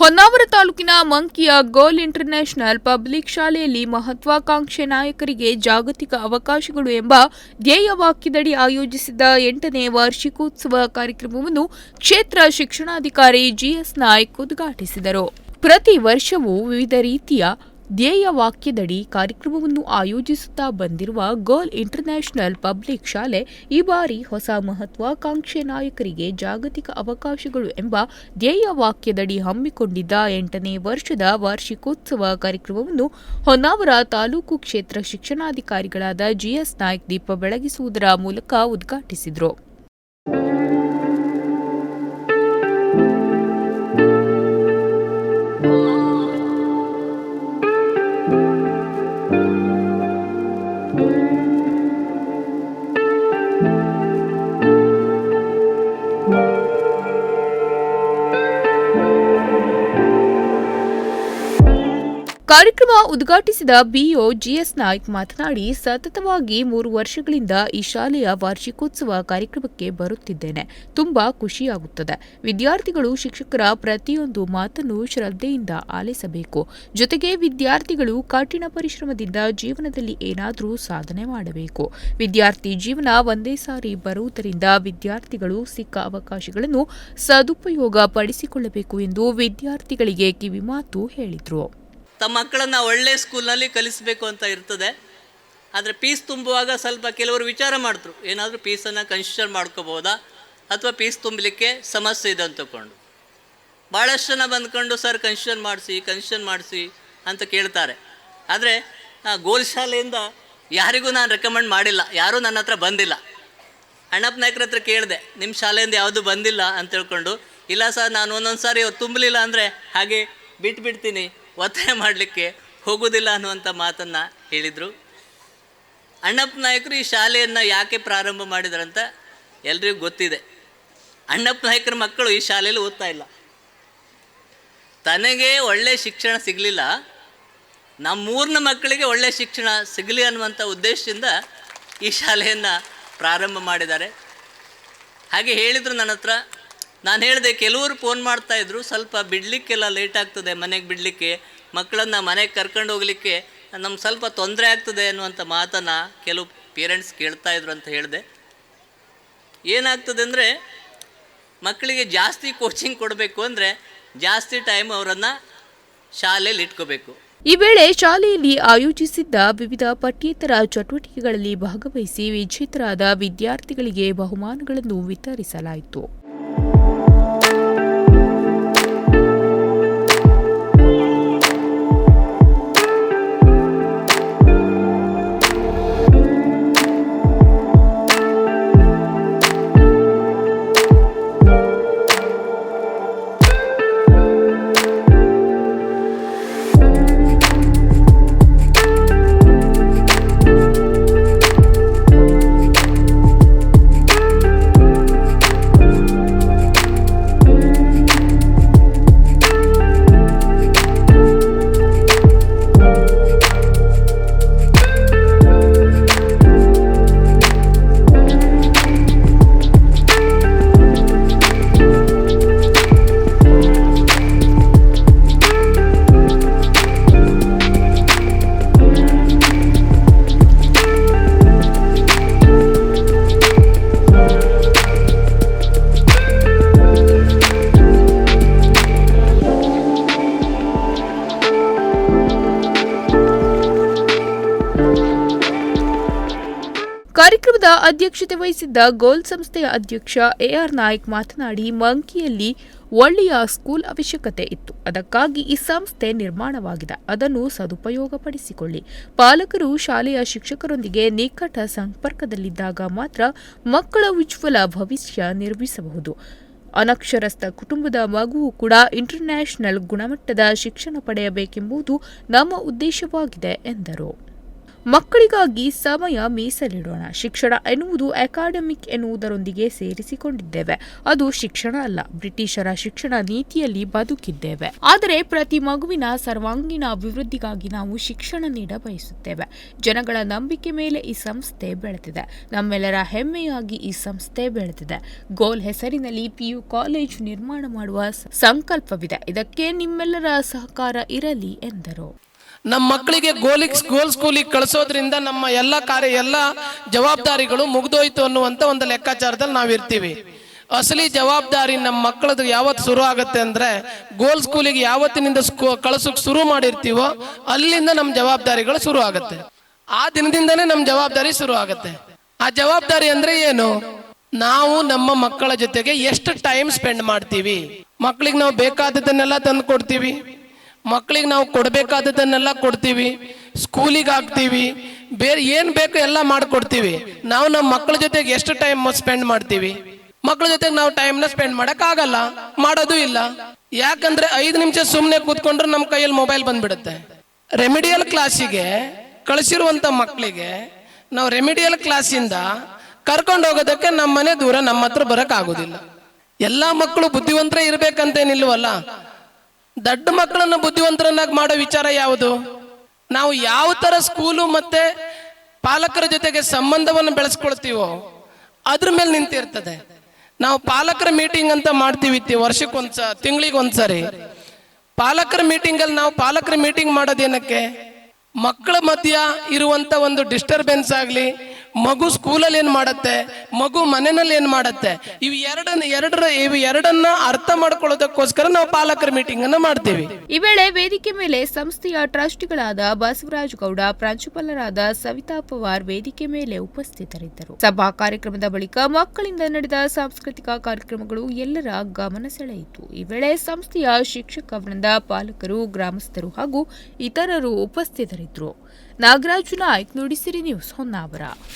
ಹೊನ್ನಾವರ ತಾಲೂಕಿನ ಮಂಕಿಯ ಗೋಲ್ international public ಶಾಲೆಯಲ್ಲಿ ಮಹತ್ವಾಕಾಂಕ್ಷೆ ನಾಯಕರಿಗೆ ಜಾಗತಿಕ ಅವಕಾಶಗಳು ಎಂಬ ಧ್ಯೇಯ ವಾಕ್ಯದಡಿ ಆಯೋಜಿಸಿದ್ದ ಎಂಟನೇ ವಾರ್ಷಿಕೋತ್ಸವ ಕಾರ್ಯಕ್ರಮವನ್ನು ಕ್ಷೇತ್ರ ಶಿಕ್ಷಣಾಧಿಕಾರಿ ಜಿಎಸ್ ನಾಯ್ಕ್ ಉದ್ಘಾಟಿಸಿದರು. ಪ್ರತಿ ವರ್ಷವೂ ವಿವಿಧ ರೀತಿಯ ಧ್ಯೇಯ ವಾಕ್ಯದಡಿ ಕಾರ್ಯಕ್ರಮವನ್ನು ಆಯೋಜಿಸುತ್ತಾ ಬಂದಿರುವ ಗರ್ಲ್ ಇಂಟರ್ನ್ಯಾಷನಲ್ ಪಬ್ಲಿಕ್ ಶಾಲೆ ಈ ಬಾರಿ ಹೊಸ ಮಹತ್ವಾಕಾಂಕ್ಷೆ ನಾಯಕರಿಗೆ ಜಾಗತಿಕ ಅವಕಾಶಗಳು ಎಂಬ ಧ್ಯೇಯ ವಾಕ್ಯದಡಿ ಹಮ್ಮಿಕೊಂಡಿದ್ದ ಎಂಟನೇ ವರ್ಷದ ವಾರ್ಷಿಕೋತ್ಸವ ಕಾರ್ಯಕ್ರಮವನ್ನು ಹೊನ್ನಾವರ ತಾಲೂಕು ಕ್ಷೇತ್ರ ಶಿಕ್ಷಣಾಧಿಕಾರಿಗಳಾದ ಜಿಎಸ್ ನಾಯಕ್ ದೀಪ ಬೆಳಗಿಸುವುದರ ಮೂಲಕ ಉದ್ಘಾಟಿಸಿದರು. ಕಾರ್ಯಕ್ರಮ ಉದ್ಘಾಟಿಸಿದ ಬಿಒ ಜಿಎಸ್ ನಾಯ್ಕ್ ಮಾತನಾಡಿ, ಸತತವಾಗಿ ಮೂರು ವರ್ಷಗಳಿಂದ ಈ ಶಾಲೆಯ ವಾರ್ಷಿಕೋತ್ಸವ ಕಾರ್ಯಕ್ರಮಕ್ಕೆ ಬರುತ್ತಿದ್ದೇನೆ. ತುಂಬಾ ಖುಷಿಯಾಗುತ್ತದೆ. ವಿದ್ಯಾರ್ಥಿಗಳು, ಶಿಕ್ಷಕರ ಪ್ರತಿಯೊಂದು ಮಾತನ್ನು ಶ್ರದ್ಧೆಯಿಂದ ಆಲಿಸಬೇಕು. ಜೊತೆಗೆ ವಿದ್ಯಾರ್ಥಿಗಳು ಕಠಿಣ ಪರಿಶ್ರಮದಿಂದ ಜೀವನದಲ್ಲಿ ಏನಾದರೂ ಸಾಧನೆ ಮಾಡಬೇಕು. ವಿದ್ಯಾರ್ಥಿ ಜೀವನ ಒಂದೇ ಸಾರಿ ಬರುವುದರಿಂದ ವಿದ್ಯಾರ್ಥಿಗಳು ಸಿಕ್ಕ ಅವಕಾಶಗಳನ್ನು ಸದುಪಯೋಗ ಪಡಿಸಿಕೊಳ್ಳಬೇಕು ಎಂದು ವಿದ್ಯಾರ್ಥಿಗಳಿಗೆ ಕಿವಿಮಾತು ಹೇಳಿದರು. ತಮ್ಮ ಮಕ್ಕಳನ್ನು ಒಳ್ಳೆ ಸ್ಕೂಲ್ನಲ್ಲಿ ಕಲಿಸಬೇಕು ಅಂತ ಇರ್ತದೆ. ಆದರೆ ಪೀಸ್ ತುಂಬುವಾಗ ಸ್ವಲ್ಪ ಕೆಲವರು ವಿಚಾರ ಮಾಡಿದ್ರು ಏನಾದರೂ ಪೀಸನ್ನು ಕನ್ಸಿಡರ್ ಮಾಡ್ಕೋಬೋದಾ? ಅಥವಾ ಪೀಸ್ ತುಂಬಲಿಕ್ಕೆ ಸಮಸ್ಯೆ ಇದೆ ಅಂತ ತಗೊಂಡು ಭಾಳಷ್ಟು ಜನ ಬಂದ್ಕೊಂಡು, ಸರ್, ಕನ್ಸಿಡರ್ ಮಾಡಿಸಿ ಕನ್ಸಿಡರ್ ಮಾಡಿಸಿ ಅಂತ ಕೇಳ್ತಾರೆ. ಆದರೆ ಗೋಲ್ ಶಾಲೆಯಿಂದ ಯಾರಿಗೂ ನಾನು ರೆಕಮೆಂಡ್ ಮಾಡಿಲ್ಲ. ಯಾರೂ ನನ್ನ ಹತ್ರ ಬಂದಿಲ್ಲ. ಅಣ್ಣಪ್ಪ ನಾಯ್ಕರ ಹತ್ರ ಕೇಳಿದೆ ನಿಮ್ಮ ಶಾಲೆಯಿಂದ ಯಾವುದು ಬಂದಿಲ್ಲ? ಅಂತ ಹೇಳ್ಕೊಂಡು, ಇಲ್ಲ ಸರ್, ನಾನು ಒಂದೊಂದು ಸಾರಿ ಅವ್ರು ತುಂಬಲಿಲ್ಲ ಅಂದರೆ ಹಾಗೆ ಬಿಟ್ಬಿಡ್ತೀನಿ. ಒತ್ತಾಯ ಮಾಡಲಿಕ್ಕೆ ಹೋಗುವುದಿಲ್ಲ ಅನ್ನುವಂಥ ಮಾತನ್ನು ಹೇಳಿದರು. ಅಣ್ಣಪ್ಪ ನಾಯಕರು ಈ ಶಾಲೆಯನ್ನು ಯಾಕೆ ಪ್ರಾರಂಭ ಮಾಡಿದ್ರಂತ ಎಲ್ರಿಗೂ ಗೊತ್ತಿದೆ. ಅಣ್ಣಪ್ಪ ನಾಯಕರ ಮಕ್ಕಳು ಈ ಶಾಲೆಯಲ್ಲಿ ಓದ್ತಾ ಇಲ್ಲ. ತನಗೆ ಒಳ್ಳೆಯ ಶಿಕ್ಷಣ ಸಿಗಲಿಲ್ಲ. ನಮ್ಮೂರಿನ ಮಕ್ಕಳಿಗೆ ಒಳ್ಳೆಯ ಶಿಕ್ಷಣ ಸಿಗಲಿ ಅನ್ನುವಂಥ ಉದ್ದೇಶದಿಂದ ಈ ಶಾಲೆಯನ್ನು ಪ್ರಾರಂಭ ಮಾಡಿದ್ದಾರೆ. ಹಾಗೆ ಹೇಳಿದರು ನನ್ನ ಹತ್ರ ನಾನು ಹೇಳಿದೆ, ಕೆಲವರು ಫೋನ್ ಮಾಡ್ತಾಯಿದ್ರು ಸ್ವಲ್ಪ ಬಿಡಲಿಕ್ಕೆಲ್ಲ ಲೇಟ್ ಆಗ್ತದೆ ಮನೆಗೆ ಬಿಡಲಿಕ್ಕೆ ಮಕ್ಕಳನ್ನು ಮನೆಗೆ ಕರ್ಕೊಂಡು ಹೋಗಲಿಕ್ಕೆ ನಮ್ಗೆ ಸ್ವಲ್ಪ ತೊಂದರೆ ಆಗ್ತದೆ ಅನ್ನುವಂಥ ಮಾತನ್ನು ಕೆಲವು ಪೇರೆಂಟ್ಸ್ ಕೇಳ್ತಾಯಿದ್ರು ಅಂತ ಹೇಳಿದೆ. ಏನಾಗ್ತದೆ ಅಂದರೆ ಮಕ್ಕಳಿಗೆ ಜಾಸ್ತಿ ಕೋಚಿಂಗ್ ಕೊಡಬೇಕು ಅಂದರೆ, ಜಾಸ್ತಿ ಟೈಮ್ ಅವರನ್ನು ಶಾಲೆಯಲ್ಲಿ ಇಟ್ಕೋಬೇಕು. ಈ ವೇಳೆ ಶಾಲೆಯಲ್ಲಿ ಆಯೋಜಿಸಿದ್ದ ವಿವಿಧ ಪಠ್ಯೇತರ ಚಟುವಟಿಕೆಗಳಲ್ಲಿ ಭಾಗವಹಿಸಿ ವಿಜೇತರಾದ ವಿದ್ಯಾರ್ಥಿಗಳಿಗೆ ಬಹುಮಾನಗಳನ್ನು ವಿತರಿಸಲಾಯಿತು. ಕಾರ್ಯಕ್ರಮದ ಅಧ್ಯಕ್ಷತೆ ವಹಿಸಿದ್ದ ಗೋಲ್ ಸಂಸ್ಥೆಯ ಅಧ್ಯಕ್ಷ ಎಆರ್ ನಾಯ್ಕ್ ಮಾತನಾಡಿ, ಮಂಕಿಯಲ್ಲಿ ಒಳ್ಳೆಯ ಸ್ಕೂಲ್ ಅವಶ್ಯಕತೆ ಇತ್ತು. ಅದಕ್ಕಾಗಿ ಈ ಸಂಸ್ಥೆ ನಿರ್ಮಾಣವಾಗಿದೆ. ಅದನ್ನು ಸದುಪಯೋಗಪಡಿಸಿಕೊಳ್ಳಿ. ಪಾಲಕರು, ಶಾಲೆಯ ಶಿಕ್ಷಕರೊಂದಿಗೆ ನಿಕಟ ಸಂಪರ್ಕದಲ್ಲಿದ್ದಾಗ ಮಾತ್ರ ಮಕ್ಕಳ ಉಜ್ವಲ ಭವಿಷ್ಯ ನಿರ್ಮಿಸಬಹುದು. ಅನಕ್ಷರಸ್ಥ ಕುಟುಂಬದ ಮಗುವು ಕೂಡ ಇಂಟರ್ನ್ಯಾಷನಲ್ ಗುಣಮಟ್ಟದ ಶಿಕ್ಷಣ ಪಡೆಯಬೇಕೆಂಬುದು ನಮ್ಮ ಉದ್ದೇಶವಾಗಿದೆ, ಎಂದರು. ಮಕ್ಕಳಿಗಾಗಿ ಸಮಯ ಮೀಸಲಿಡೋಣ. ಶಿಕ್ಷಣ ಎನ್ನುವುದು ಅಕಾಡೆಮಿಕ್ ಎನ್ನುವುದರೊಂದಿಗೆ ಸೇರಿಸಿಕೊಂಡಿದ್ದೇವೆ. ಅದು ಶಿಕ್ಷಣ ಅಲ್ಲ, ಬ್ರಿಟಿಷರ ಶಿಕ್ಷಣ ನೀತಿಯಲ್ಲಿ ಬದುಕಿದ್ದೇವೆ. ಆದರೆ ಪ್ರತಿ ಮಗುವಿನ ಸರ್ವಾಂಗೀಣ ಅಭಿವೃದ್ಧಿಗಾಗಿ ನಾವು ಶಿಕ್ಷಣ ನೀಡ ಬಯಸುತ್ತೇವೆ. ಜನಗಳ ನಂಬಿಕೆ ಮೇಲೆ ಈ ಸಂಸ್ಥೆ ಬೆಳೆದಿದೆ. ನಮ್ಮೆಲ್ಲರ ಹೆಮ್ಮೆಯಾಗಿ ಈ ಸಂಸ್ಥೆ ಬೆಳೆದಿದೆ. ಗೋಲ್ ಹೆಸರಿನಲ್ಲಿ ಪಿಯು ಕಾಲೇಜು ನಿರ್ಮಾಣ ಮಾಡುವ ಸಂಕಲ್ಪವಿದೆ. ಇದಕ್ಕೆ ನಿಮ್ಮೆಲ್ಲರ ಸಹಕಾರ ಇರಲಿ ಎಂದರು. ನಮ್ಮ ಮಕ್ಕಳಿಗೆ ಗೋಲಿಗ್ ಗೋಲ್ ಸ್ಕೂಲಿಗೆ ಕಳಿಸೋದ್ರಿಂದ ನಮ್ಮ ಎಲ್ಲ ಕಾರ್ಯ, ಎಲ್ಲ ಜವಾಬ್ದಾರಿಗಳು ಮುಗ್ದೋಯ್ತು ಅನ್ನುವಂತ ಒಂದು ಲೆಕ್ಕಾಚಾರದಲ್ಲಿ ನಾವಿರ್ತೀವಿ ಅಸಲಿ ಜವಾಬ್ದಾರಿ ನಮ್ಮ ಮಕ್ಕಳದು ಯಾವತ್ತು ಶುರು ಆಗುತ್ತೆ ಅಂದ್ರೆ ಗೋಲ್ ಸ್ಕೂಲಿಗೆ ಯಾವತ್ತಿನಿಂದ ಸ್ಕೂ, ಕಳಿಸೋಕೆ ಶುರು ಮಾಡಿರ್ತೀವೋ ಅಲ್ಲಿಂದ ನಮ್ಮ ಜವಾಬ್ದಾರಿಗಳು ಶುರು ಆಗುತ್ತೆ. ಆ ದಿನದಿಂದನೇ ನಮ್ಮ ಜವಾಬ್ದಾರಿ ಶುರು ಆಗುತ್ತೆ. ಆ ಜವಾಬ್ದಾರಿ ಅಂದ್ರೆ ಏನು? ನಾವು ನಮ್ಮ ಮಕ್ಕಳ ಜೊತೆಗೆ ಎಷ್ಟು ಟೈಮ್ ಸ್ಪೆಂಡ್ ಮಾಡ್ತೀವಿ? ಮಕ್ಕಳಿಗೆ ನಾವು ಬೇಕಾದದನ್ನೆಲ್ಲ ತಂದು ಕೊಡ್ತೀವಿ. ಮಕ್ಕಳಿಗೆ ನಾವು ಕೊಡಬೇಕಾದದನ್ನೆಲ್ಲ ಕೊಡ್ತೀವಿ, ಸ್ಕೂಲಿಗೆ ಹಾಕ್ತೀವಿ, ಬೇರೆ ಏನು ಬೇಕು ಎಲ್ಲ ಮಾಡಿಕೊಡ್ತೀವಿ. ನಾವು ನಮ್ಮ ಮಕ್ಕಳ ಜೊತೆಗೆ ಎಷ್ಟು ಟೈಮ್ ಸ್ಪೆಂಡ್ ಮಾಡ್ತೀವಿ? ಮಕ್ಕಳ ಜೊತೆಗೆ ನಾವು ಟೈಮ್ನ ಸ್ಪೆಂಡ್ ಮಾಡೋಕ್ಕಾಗಲ್ಲ, ಮಾಡೋದು ಇಲ್ಲ. ಯಾಕಂದ್ರೆ ಐದು ನಿಮಿಷ ಸುಮ್ಮನೆ ಕೂತ್ಕೊಂಡ್ರೆ ನಮ್ಮ ಕೈಯಲ್ಲಿ ಮೊಬೈಲ್ ಬಂದ್ಬಿಡುತ್ತೆ. ರೆಮಿಡಿಯಲ್ ಕ್ಲಾಸಿಗೆ ಕಳಿಸಿರುವಂಥ ಮಕ್ಕಳಿಗೆ ನಾವು ರೆಮಿಡಿಯಲ್ ಕ್ಲಾಸಿಂದ ಕರ್ಕೊಂಡು ಹೋಗೋದಕ್ಕೆ ನಮ್ಮ ಮನೆ ದೂರ ನಮ್ಮ ಹತ್ರ ಬರೋಕ್ಕಾಗೋದಿಲ್ಲ. ಎಲ್ಲ ಮಕ್ಕಳು ಬುದ್ಧಿವಂತರೇ ಇರ್ಬೇಕಂತೇನಿಲ್ವಲ್ಲ? ದೊಡ್ಡ ಮಕ್ಕಳನ್ನು ಬುದ್ಧಿವಂತರನ್ನಾಗಿ ಮಾಡೋ ವಿಚಾರ ಯಾವುದು? ನಾವು ಯಾವ ಥರ ಸ್ಕೂಲು ಮತ್ತೆ ಪಾಲಕರ ಜೊತೆಗೆ ಸಂಬಂಧವನ್ನು ಬೆಳೆಸ್ಕೊಳ್ತೀವೋ ಅದ್ರ ಮೇಲೆ ನಿಂತಿರ್ತದೆ. ನಾವು ಪಾಲಕರ ಮೀಟಿಂಗ್ ಅಂತ ಮಾಡ್ತೀವಿ ವರ್ಷಕ್ಕೊಂದ್ಸ ತಿಂಗಳಿಗೆ ಒಂದ್ಸರಿ ಪಾಲಕರ ಮೀಟಿಂಗ್ ಅಲ್ಲಿ ನಾವು ಪಾಲಕರ ಮೀಟಿಂಗ್ ಮಾಡೋದೇನಕ್ಕೆ? ಮಕ್ಕಳ ಮಧ್ಯ ಇರುವಂತ ಒಂದು ಡಿಸ್ಟರ್ಬೆನ್ಸ್ ಆಗಲಿ ಮಗು ಸ್ಕೂಲಲ್ಲಿ ಏನ್ ಮಾಡತ್ತೆ? ಮಗು ಮನೆಯಲ್ಲಿ ಏನ್ ಮಾಡತ್ತೆ? ಇವು ಎರಡನ್ನ ಎರಡರ, ಇವು ಎರಡನ್ನ ಅರ್ಥ ಮಾಡ್ಕೊಳ್ಳೋದಕ್ಕೋಸ್ಕರ ನಾವು ಪಾಲಕರ ಮೀಟಿಂಗ್ ಅನ್ನ ಮಾಡ್ತೀವಿ. ಈ ವೇಳೆ ವೇದಿಕೆ ಮೇಲೆ ಸಂಸ್ಥೆಯ ಟ್ರಸ್ಟಿಗಳಾದ ಬಸವರಾಜ್ ಗೌಡ, ಪ್ರಾಂಶುಪಾಲರಾದ ಸವಿತಾ ಪವಾರ್ ವೇದಿಕೆ ಮೇಲೆ ಉಪಸ್ಥಿತರಿದ್ದರು. ಸಭಾ ಕಾರ್ಯಕ್ರಮದ ಬಳಿಕ ಮಕ್ಕಳಿಂದ ನಡೆದ ಸಾಂಸ್ಕೃತಿಕ ಕಾರ್ಯಕ್ರಮಗಳು ಎಲ್ಲರ ಗಮನ ಸೆಳೆಯಿತು. ಈ ವೇಳೆ ಸಂಸ್ಥೆಯ ಶಿಕ್ಷಕ ವೃಂದ, ಪಾಲಕರು, ಗ್ರಾಮಸ್ಥರು ಹಾಗೂ ಇತರರು ಉಪಸ್ಥಿತರಿದ್ದರು. ನಾಗರಾಜು ನಾಯ್ಕ್, ನುಡಿಸಿರಿ ನ್ಯೂಸ್ ಹೊನ್ನಾವರ.